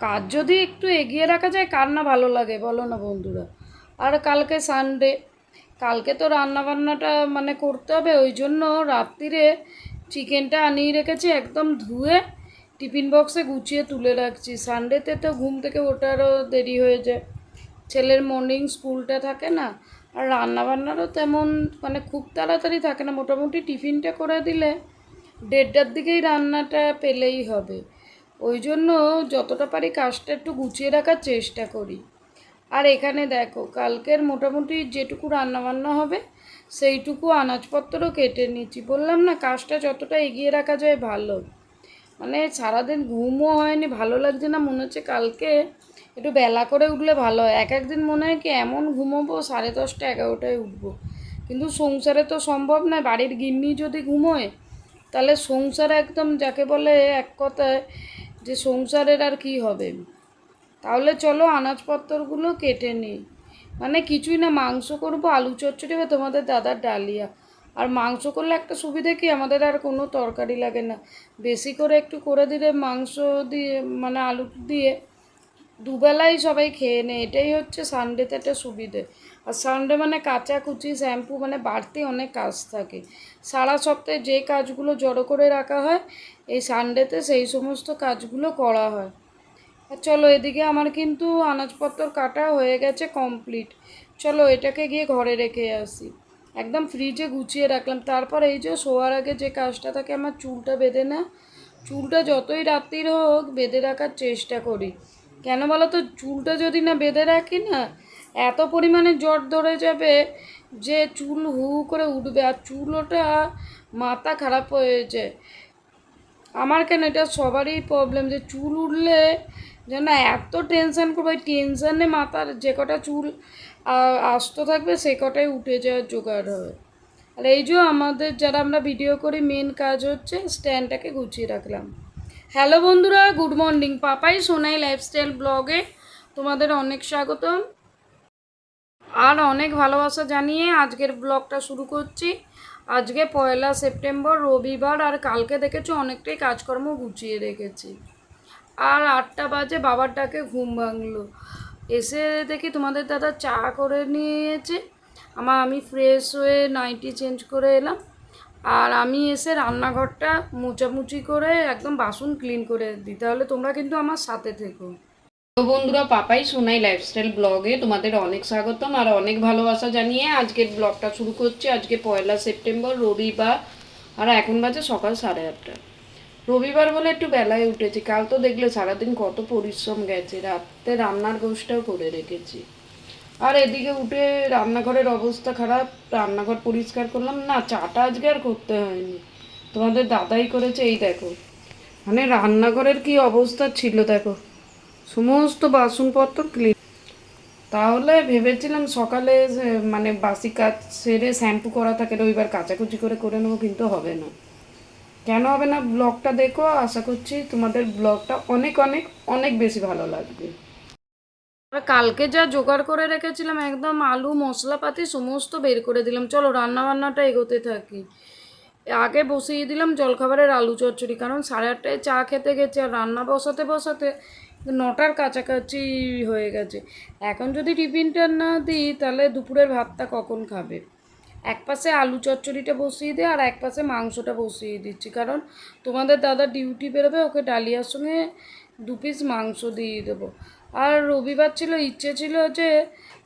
কাজ যদি একটু এগিয়ে রাখা যায়, কার না ভালো লাগে? বলো না বন্ধুরা। আর কালকে সানডে কালকে তো রান্না বান্নাটা মানে করতে হবে, ওই জন্য রাত্রিরে চিকেনটা আনিয়ে রেখেছি, একদম ধুয়ে টিফিন বক্সে গুছিয়ে তুলে রাখছি। সানডেতে তো ঘুম থেকে ওঠারও দেরি হয়ে যায়। ছেলের মর্নিং স্কুলটা থাকে না, আর রান্না বান্নারও তেমন মানে খুব তাড়াতাড়ি থাকে না। মোটামুটি টিফিনটা করে দিলে দেড়টার দিকেই রান্নাটা পেলেই হবে। ওই জন্য যতটা পারি কাজটা একটু গুছিয়ে রাখার চেষ্টা করি। আর এখানে দেখো, কালকের মোটামুটি যেটুকু রান্না বান্না হবে, সেইটুকু আনাজপত্রও কেটে নিচ্ছি। বললাম না, কাজটা যতটা এগিয়ে রাখা যায় ভালো। মানে সারাদিন ঘুমও হয়নি, ভালো লাগছে না, মনে হচ্ছে কালকে একটু বেলা করে উঠলে ভালো হয়। এক একদিন মনে হয় কি এমন ঘুমোবো, সাড়ে দশটা, এগারোটায় উঠবো। কিন্তু সংসারে তো সম্ভব নয়, বাড়ির গিন্নি যদি ঘুমোয়, তাহলে সংসার একদম যাকে বলে এক কথায় যে সংসারের আর কি হবে? তাহলে চলো আনাজপত্রগুলো কেটে নিই। মানে কিছুই না, মাংস করব, আলু চচ্চড়ি বা তোমাদের দাদার ডালিয়া। আর মাংস করলে একটা সুবিধা কি? আমাদের আর কোনো তরকারি লাগে না। বেশি করে একটু করে দিলে মাংস দিয়ে মানে আলু দিয়ে দুবেলাই সবাই খেয়ে নেয় এটাই হচ্ছে সানডেতে একটা সুবিধে। আর সানডে মানে কাঁচা কুচি শ্যাম্পু মানে বাড়তি অনেক কাজ থাকে। সারা সপ্তাহে যে কাজগুলো জড়ো করে রাখা হয়, এই সানডেতে সেই সমস্ত কাজগুলো করা হয়। আর চলো এদিকে আমার কিন্তু আনাজপত্র কাটা হয়ে গেছে কমপ্লিট চলো এটাকে গিয়ে ঘরে রেখে আসি। একদম ফ্রিজে গুছিয়ে রাখলাম। তারপর এই যে শোয়ার আগে যে কাজটা থাকে, আমার চুলটা বেঁধে না। চুলটা যতই রাত্রির হোক, বেঁধে রাখার চেষ্টা করি। কেন বলো তো, চুলটা যদি না বেঁধে রাখি না, এত পরিমাণে জ্বর ধরে যাবে যে চুল হু করে উঠবে আর চুল ওটা মাথা খারাপ হয়ে যায় আমার কেন এটা সবারই প্রবলেম যে চুল উঠলে যেন এত টেনশান করব ওই টেনশানে মাথার যে কটা চুল আস্ত থাকবে সে কটাই উঠে যাওয়ার জোগাড় হবে। আর এই যে আমাদের যারা আমরা ভিডিও করি মেন কাজ হচ্ছে স্ট্যান্ডটাকে গুছিয়ে রাখলাম। হ্যালো বন্ধুরা, good morning. Papai Sonai lifestyle ব্লগে তোমাদের অনেক স্বাগতম। আর অনেক ভালোবাসা জানিয়ে আজকের ব্লগটা শুরু করছি। আজকে পয়লা সেপ্টেম্বর, রবিবার, আর কালকে দেখেছ অনেকটাই কাজকর্ম গুছিয়ে রেখেছি। আর আটটা বাজে, বাবার ডাকে ঘুম ভাঙলো। এসে দেখি তোমাদের দাদা চা করে নিয়েছে। আমার আমি ফ্রেশ হয়ে নাইটি চেঞ্জ করে এলাম। আর আমি এসে রান্নাঘরটা মোচামুচি করে একদম বাসন ক্লিন করে দিই। তাহলে তোমরা কিন্তু আমার সাথে থেকো। তো বন্ধুরা, পাপাই সোনাই লাইফস্টাইল ব্লগে তোমাদের অনেক স্বাগতম আর অনেক ভালোবাসা জানিয়ে আজকের ব্লগটা শুরু করছি। আজকে পয়লা সেপ্টেম্বর, রবিবার, আর এখন বাজে সকাল সাড়ে আটটা। রবিবার বলে একটু বেলায় উঠেছি, কাল তো দেখলে সারাদিন কত পরিশ্রম গেছে, রাতে রান্নার গোষ্ঠটাও করে রেখেছি। আর এদিকে উঠে রান্নাঘরের অবস্থা খারাপ, রান্নাঘর পরিষ্কার করলাম, না, চাটা আজকে আর করতে হয়নি। তোমাদের দাদাই করেছে, এই দেখো। মানে রান্নাঘরের কি অবস্থা ছিল, দেখো। সমস্ত বাসনপত্র ক্লিন তাহলে ভেবেছিলাম সকালে মানে বাসি কাজ সেরে শ্যাম্পু করা থাকে, রবিবার কাচাকুচি করে করে নেব, কিন্তু হবে না। কেন হবে না? ব্লগটা দেখো, আশা করছি তোমাদের ব্লগটা অনেক অনেক অনেক বেশি ভালো লাগবে। আর কালকে যা জোগাড় করে রেখেছিলাম, একদম আলু, মশলাপাতি সমস্ত বের করে দিলাম। চলো রান্না বান্নাটা এগোতে থাকি। আগে বসিয়ে দিলাম জলখাবারের আলু চচ্চড়ি, কারণ সাড়ে আটটায় চা খেতে গেছে, আর রান্না বসাতে বসাতে নটার কাছাকাছি হয়ে গেছে। এখন যদি টিফিনটা না দিই, তাহলে দুপুরের ভাতটা কখন খাবে? এক পাশে আলু চচ্চড়িটা বসিয়ে দিই আর এক পাশে মাংসটা বসিয়ে দিচ্ছি। কারণ তোমাদের দাদা ডিউটি বেরোবে, ওকে ডালিয়ার সঙ্গে দু পিস মাংস দিয়ে দেবো। আর রবিবার ছিল, ইচ্ছে ছিল যে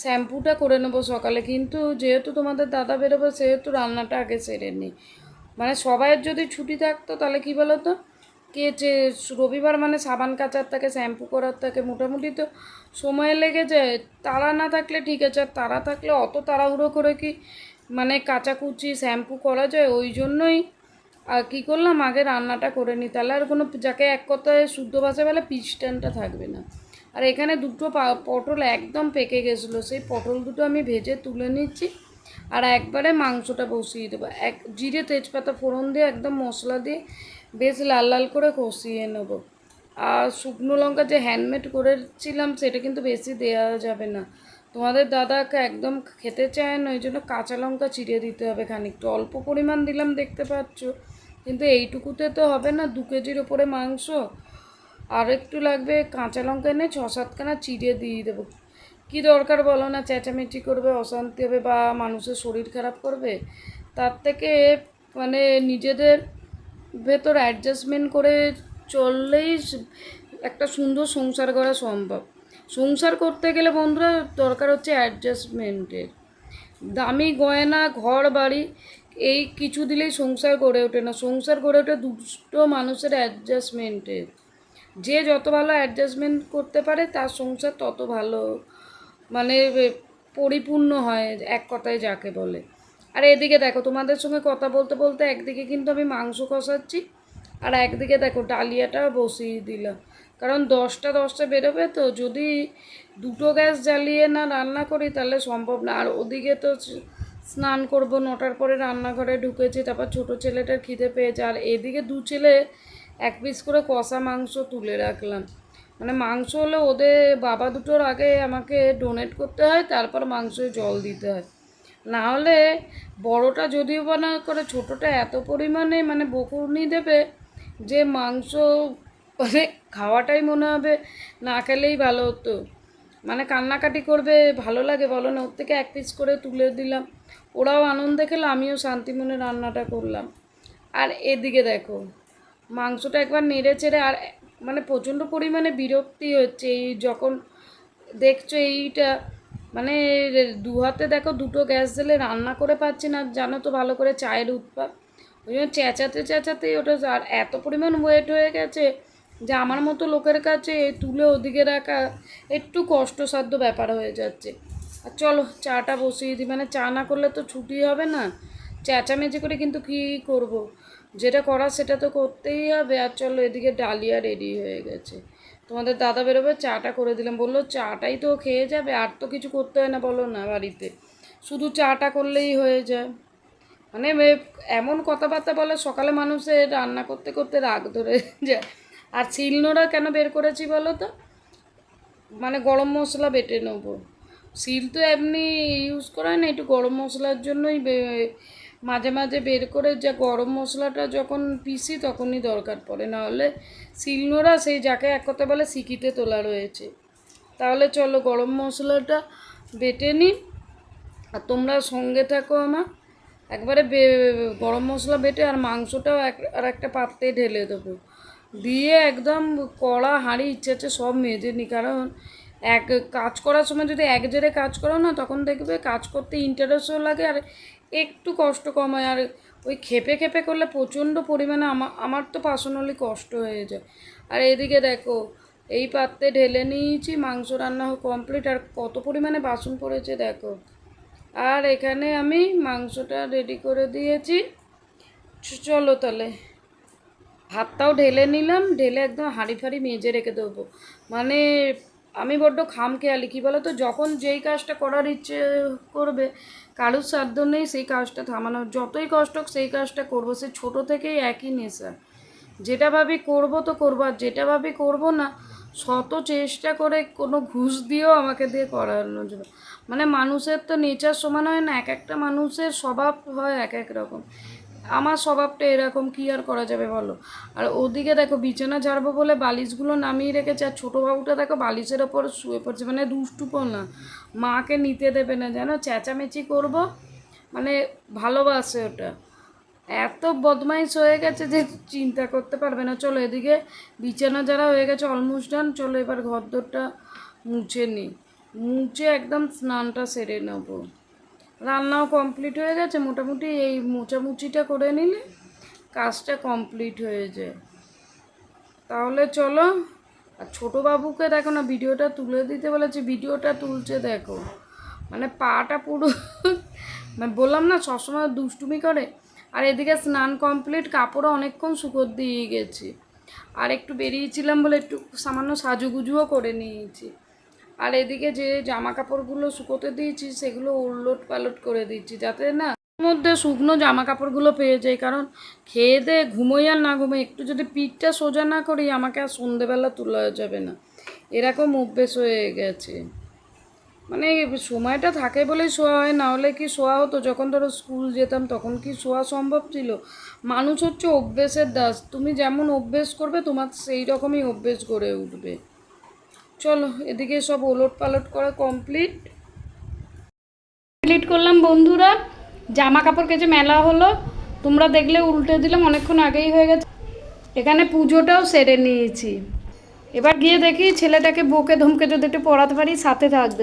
শ্যাম্পুটা করে নেব সকালে, কিন্তু যেহেতু তোমাদের দাদা বেরোবে, সেহেতু রান্নাটা আগে সেরে নিই। মানে সবাইয়ের যদি ছুটি থাকতো, তাহলে কি বলো তো কে যে রবিবার মানে সাবান কাচার থাকে, শ্যাম্পু করার থাকে, মোটামুটি তো সময় লেগে যায়। তারা না থাকলে ঠিক আছে, আর তারা থাকলে অত তাড়াহুড়ো করে কি মানে কাচাকুচি, শ্যাম্পু করা যায়? ওই জন্যই আর কী করলাম, আগে রান্নাটা করে নিই। তাহলে আর কোনো যাকে এক কথায় শুদ্ধ ভাষায় বলে, পিস্টানটা থাকবে না। আর এখানে দুটো পটল একদম পেকে গেছিল। সেই পটল দুটো আমি ভেজে তুলে নিচ্ছি আর একবারে মাংসটা বসিয়ে দেবো। এক, জিরে তেজপাতা ফোড়ন দিয়ে একদম মশলা দিয়ে বেশ লাল লাল করে কষিয়ে নেব। আর শুকনো লঙ্কা যে হ্যান্ডমেড করেছিলাম সেটা কিন্তু বেশি দেওয়া যাবে না। তোমাদের দাদাকে একদম খেতে চায় না, ওই জন্য কাঁচা লঙ্কা চিড়ে দিতে হবে খানিকটা। অল্প পরিমাণ দিলাম দেখতে পাচ্ছ। কিন্তু এইটুকুতে তো হবে না, দু কেজির ওপরে মাংস। আর একটু লাগবে কাঁচা লঙ্কা এনে ছ সাতখানা চিড়ে দিয়ে দেবো। কী দরকার বলো না, চেঁচামেচি করবে, অশান্তি হবে বা মানুষের শরীর খারাপ করবে, তার থেকে মানে নিজেদের ভেতর অ্যাডজাস্টমেন্ট করে চললেই একটা সুন্দর সংসার করা সম্ভব। সংসার করতে গেলে বন্ধুরা দরকার হচ্ছে অ্যাডজাস্টমেন্টের দামি গয়না, ঘর, বাড়ি, এই কিছু দিলেই সংসার গড়ে ওঠে না। সংসার গড়ে ওঠে দুটো মানুষের অ্যাডজাস্টমেন্টের যে যত ভালো অ্যাডজাস্টমেন্ট করতে পারে, তার সংসার তত ভালো মানে পরিপূর্ণ হয় এক কথায় যাকে বলে। আর এদিকে দেখো, তোমাদের সঙ্গে কথা বলতে বলতে একদিকে কিন্তু আমি মাংস কষাচ্ছি, আর একদিকে দেখো ডালিয়াটা বসিয়ে দিলাম। কারণ দশটা দশটা বেরোবে তো, যদি দুটো গ্যাস জ্বালিয়ে না রান্না করি, তাহলে সম্ভব না। আর ওদিকে তো স্নান করব, নটার পরে রান্নাঘরে ঢুকেছি, তারপর ছোটো ছেলেটার খিদে পেয়েছে, আর এদিকে দু ছেলে এক পিস করে কষা মাংস তুলে রাখলাম। মানে মাংস হলে ওদের বাবা দুটোর আগে আমাকে ডোনেট করতে হয়, তারপর মাংসে জল দিতে হয়। না হলে বড়টা যদিও বা না করে, ছোটোটা এত পরিমাণে মানে বকুনি দেবে যে মাংস মানে খাওয়াটাই মনে হবে, না খেলেই ভালো হতো। মানে কান্নাকাটি করবে, ভালো লাগে বলো না, ওর থেকে এক পিস করে তুলে দিলাম। ওরাও আনন্দে খেলো, আমিও শান্তি মনে রান্নাটা করলাম। আর এদিকে দেখো মাংসটা একবার নেড়ে চেড়ে আর মানে প্রচণ্ড পরিমাণে বিরক্তি হচ্ছে এই যখন দেখছ এইটা মানে দু হাতে দেখো দুটো গ্যাস দিলে রান্না করে পাচ্ছি না, জানো তো ভালো করে চায়ের উৎপাদ ওই জন্য চেঁচাতে চেঁচাতেই ওটা আর এত পরিমাণ ওয়েট হয়ে গেছে যে আমার মতো লোকের কাছে তুলে ওদিকে রাখা একটু কষ্টসাধ্য ব্যাপার হয়ে যাচ্ছে। আর চলো চাটা বসিয়ে দিই মানে চা না করলে তো ছুটি হবে না। চেঁচামেচি করে কিন্তু কী করব। যেটা করা সেটা তো করতেই হবে। আর চলো এদিকে ডালিয়া রেডি হয়ে গেছে। তোমাদের দাদা বেরোবে, চাটা করে দিলাম। বলল, চাটাই তো খেয়ে যাবে, আর তো কিছু করতে হয় না বলো না বাড়িতে। শুধু চাটা করলেই হয়ে যায়। মানে এমন কথাবার্তা বলে সকালে মানুষের রান্না করতে করতে রাগ ধরে যায়। আর শিলনোড়া কেন বের করেছি বলো তো? মানে গরম মশলা বেটে নেব। শিল তো এমনি ইউজ করা হয় না, একটু গরম মশলার জন্যই মাঝে মাঝে বের করে যা গরম মশলাটা যখন পিসি তখনই দরকার পড়ে। নাহলে শিলনোড়া সেই যাকে এক কথা বলে সিকিতে তোলা রয়েছে। তাহলে চলো গরম মশলাটা বেটে নিই। আর তোমরা সঙ্গে থাকো আমার। একবারে গরম মশলা বেটে আর মাংসটাও এক আর একটা পাত্রে ঢেলে দেবো। দিয়ে একদম কড়া হাঁড়ি ইচ্ছে আছে সব মেজে নিই। কারণ এক কাজ করার সময় যদি এক জেরে কাজ করো না, তখন দেখবে কাজ করতে ইন্টারেস্টও লাগে আর একটু কষ্ট কম হয়। আর ওই খেপে খেপে করলে প্রচণ্ড পরিমাণে আমার আমার তো পার্সোনালি কষ্ট হয়ে যায়। আর এদিকে দেখো, এই পাত্রে ঢেলে নিয়েছি, মাংস রান্না কমপ্লিট আর কত পরিমাণে বাসন পড়েছে দেখো। আর এখানে আমি মাংসটা রেডি করে দিয়েছি। চলো তাহলে। ভাতটাও ঢেলে নিলাম, ঢেলে একদম হাঁড়ি ফাড়ি মেজে রেখে দেবো। মানে আমি বড্ড খাম খেয়ালি কী বলো তো যখন যেই কাজটা করার ইচ্ছে করবে কারোর সাধ্য নেই সেই কাজটা থামানো যতই কষ্ট হোক সেই কাজটা করব। সে ছোটো থেকেই একই নেশা। যেটা ভাবি করব তো করব, আর যেটা ভাবি করব না, শত চেষ্টা করে কোনো ঘুষ দিয়েও আমাকে দিয়ে করানোর জন্য। মানে মানুষের তো নেচার সমান হয় না, এক একটা মানুষের স্বভাব হয় এক এক রকম। আমার স্বভাবটা এরকম, কি আর করা যাবে বলো? আর ওদিকে দেখো, বিছানা ঝাড়বো বলে বালিশগুলো নামিয়ে রেখেছে, আর ছোটো বাবুটা দেখো বালিশের ওপর শুয়ে পড়ছে মানে দুষ্টুপো না মাকে নিতে দেবে না, জানো? চেঁচামেচি করব মানে ভালোবাসে ওটা। এত বদমাইশ হয়ে গেছে যে চিন্তা করতে পারবে না। চলো এদিকে, বিছানা যারা হয়ে গেছে অলমোস্ট ডান চলো এবার ঘরদোরটা মুছে নিই মুছে একদম স্নানটা সেরে নেব। রান্নাও কমপ্লিট হয়ে গেছে। মোটামুটি এই মোচামুচিটা করে নিলে কাজটা কমপ্লিট হয়ে যায়। তাহলে চলো, আর ছোটো বাবুকে দেখো না, ভিডিওটা তুলে দিতে বলেছি, ভিডিওটা তুলছে দেখো। মানে পাটা পুরো মানে বললাম না, সবসময় দুষ্টুমি করে। আর এদিকে স্নান কমপ্লিট কাপড়ও অনেকক্ষণ শুকোর দিয়ে গেছি। আর একটু বেরিয়েছিলাম বলে একটু সামান্য সাজুগুজুও করে নিয়েছি। আর এদিকে যে জামা কাপড়গুলো শুকোতে দিয়েছি, সেগুলো উলট পালট করে দিচ্ছি যাতে না মধ্যে শুকনো জামা কাপড়গুলো পেয়ে যাই। কারণ খেয়ে দিয়ে ঘুমোই আর না ঘুমোই, একটু যদি পিঠটা সোজা না করি, আমাকে আর সন্ধেবেলা তোলা যাবে না। এরকম অভ্যেস হয়ে গেছে। মানে সময়টা থাকে বলেই শোয়া হয়, না হলে কি শোয়া হতো? যখন ধরো স্কুল যেতাম, তখন কি শোয়া সম্ভব ছিল? মানুষ হচ্ছে অভ্যেসের দাস। তুমি যেমন অভ্যেস করবে, তোমার সেই রকমই অভ্যেস গড়ে উঠবে। চলো, এদিকে সব ওলট পালট করা কমপ্লিট কমপ্লিট করলাম বন্ধুরা। জামা কাপড় কেচে মেলা হলো। তোমরা দেখলে উল্টে দিলাম, অনেকক্ষণ আগেই হয়ে গেছে। এখানে পুজোটাও সেরে নিয়েছি। এবার গিয়ে দেখি ছেলেটাকে বকে ধমকে যদি একটু পড়াতে পারি, সাথে থাকবে।